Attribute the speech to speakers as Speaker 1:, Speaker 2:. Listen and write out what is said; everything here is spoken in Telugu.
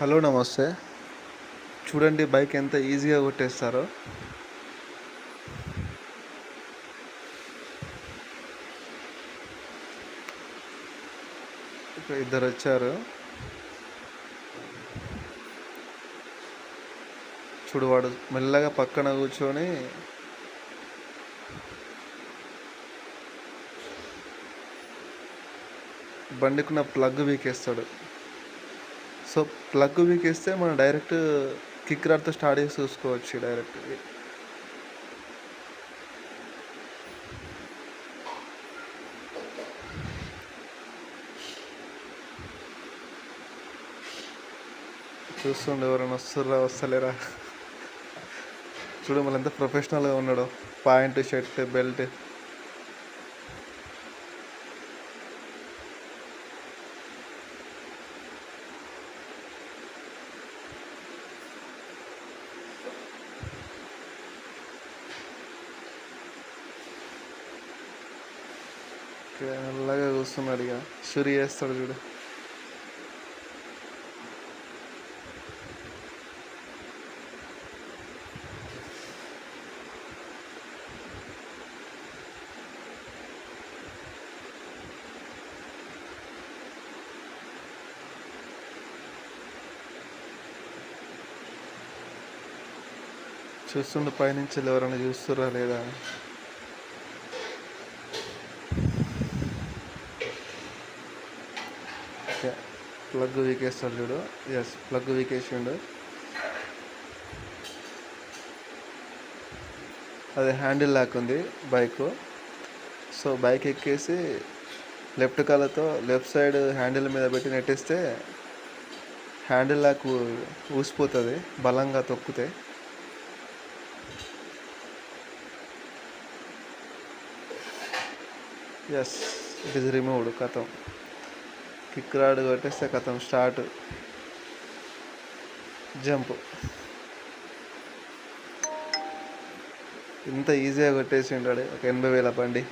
Speaker 1: హలో నమస్తే. చూడండి బైక్ ఎంత ఈజీగా కొట్టేస్తారో. ఇక్కడ ఇద్దరు వచ్చారు. చూడు వాడు మెల్లగా పక్కన కూర్చొని బండికున్న ప్లగ్ వీకేస్తాడు. సో ప్లగ్ వీకేస్తే మనం డైరెక్ట్ కిక్ రాడ్తో స్టార్ట్ చేసి చూసుకోవచ్చు డైరెక్ట్. చూస్తుండే ఎవరైనా వస్తుర్రా వస్తలేరా? చూడు మళ్ళీ ఎంత ప్రొఫెషనల్గా ఉన్నాడు. పాయింట్ షర్ట్ బెల్ట్ నల్లగా కూస్తున్నాడు ఇక. షురి చేస్తాడు చూడు. చూస్తుండే పైనుంచి ఎవరైనా చూస్తురా లేదా? ప్లగ్ వీకేస్తాడు చూడు. ఎస్ ప్లగ్ వీకేసిండు. అది హ్యాండిల్ లాక్ ఉంది బైక్. సో బైక్ ఎక్కేసి లెఫ్ట్ కాళ్ళతో లెఫ్ట్ సైడ్ హ్యాండిల్ మీద పెట్టి నెట్టేస్తే హ్యాండిల్ లాక్ ఊసిపోతుంది బలంగా తొక్కితే. ఎస్ ఇట్ ఇస్ రిమూవ్డ్ కథం. కిక్ రాడ్ కొట్టేస్తే కథం స్టార్ట్. జంప్. ఇంత ఈజీగా కొట్టేసి ఉంటాడు ఒక ఎనభై వేల బండి.